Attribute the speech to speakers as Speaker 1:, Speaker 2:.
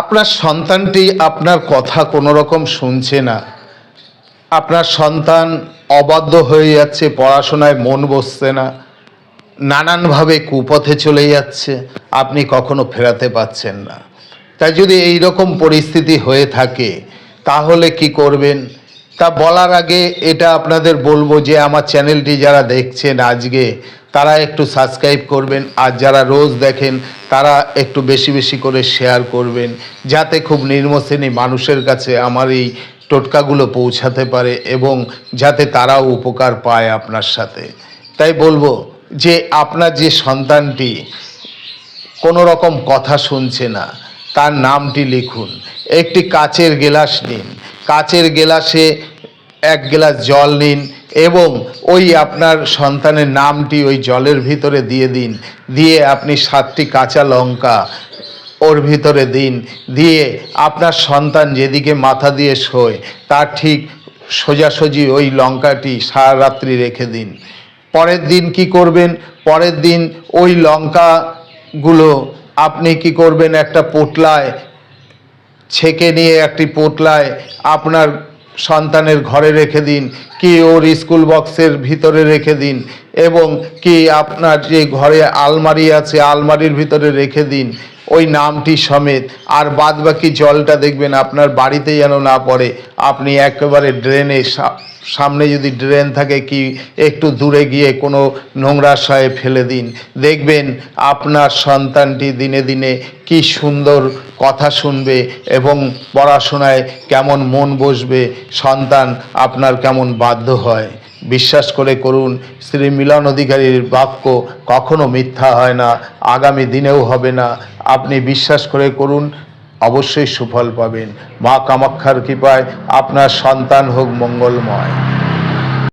Speaker 1: আপনার সন্তানটি আপনার কথা কোনো রকম শুনছে না। আপনার সন্তান অবাধ্য হয়ে যাচ্ছে, পড়াশোনায় মন বসছে না, নানানভাবে কুপথে চলে যাচ্ছে, আপনি কখনো ফেরাতে পাচ্ছেন না। তাই যদি এই রকম পরিস্থিতি হয়ে থাকে, তাহলে কি করবেন? তা বলার আগে এটা আপনাদের বলব যে, আমার চ্যানেলটি যারা দেখছেন আজকে তারা একটু সাবস্ক্রাইব করবেন, আর যারা রোজ দেখেন, তারা একটু বেশি বেশি করে শেয়ার করবেন, যাতে খুব নির্মশ্রেণী মানুষের কাছে আমার এই টোটকাগুলো পৌঁছাতে পারে এবং যাতে তারাও উপকার পায় আপনার সাথে। তাই বলব যে আপনার যে সন্তানটি কোনো রকম কথা শুনছে না, তার নামটি লিখুন। একটি কাচের গেলাস নিন। কাচের গেলাসে এক গ্লাস জল নিন এবং ওই আপনার সন্তানের নামটি ওই জলের ভিতরে দিয়ে দিন। দিয়ে আপনি সাতটি কাঁচা লঙ্কা ওর ভিতরে দিন। দিয়ে আপনার সন্তান যেদিকে মাথা দিয়ে শোয়, তার ঠিক সোজাসুজি ওই লঙ্কাটি সারা রাত্রি রেখে দিন। পরের দিন কি করবেন? পরের দিন ওই লঙ্কাগুলো আপনি কি করবেন? একটা পোটলায় ছেঁকে নিয়ে একটি পোটলায় আপনার সন্তানের ঘরে রেখে দিন, কি ওর স্কুল বক্সের ভিতরে রেখে দিন, এবং কি আপনার যে ঘরে আলমারি আছে, আলমারির ভিতরে রেখে দিন। ওই নামটি সমেত, আর বাদ বাকি জলটা দেখবেন আপনার বাড়িতে যেন না পড়ে। আপনি একেবারে ড্রেনে সামনে যদি ড্রেন থাকে কি, একটু দূরে গিয়ে কোনো নোংরাশয়ে ফেলে দিন। দেখবেন আপনার সন্তানটি দিনে দিনে কি সুন্দর কথা শুনবে এবং পড়াশোনায় কেমন মন বসবে, সন্তান আপনার কেমন বাধ্য হয়। বিশ্বাস করে করুন শ্রী মিলন অধিকারীর বাক্য কখনো মিথ্যা হয় না, আগামী দিনেও হবে না। আপনি বিশ্বাস করে করুন, অবশ্যই সুফল পাবেন। মা কামাক্ষার কৃপায় আপনার সন্তান হোক মঙ্গলময়।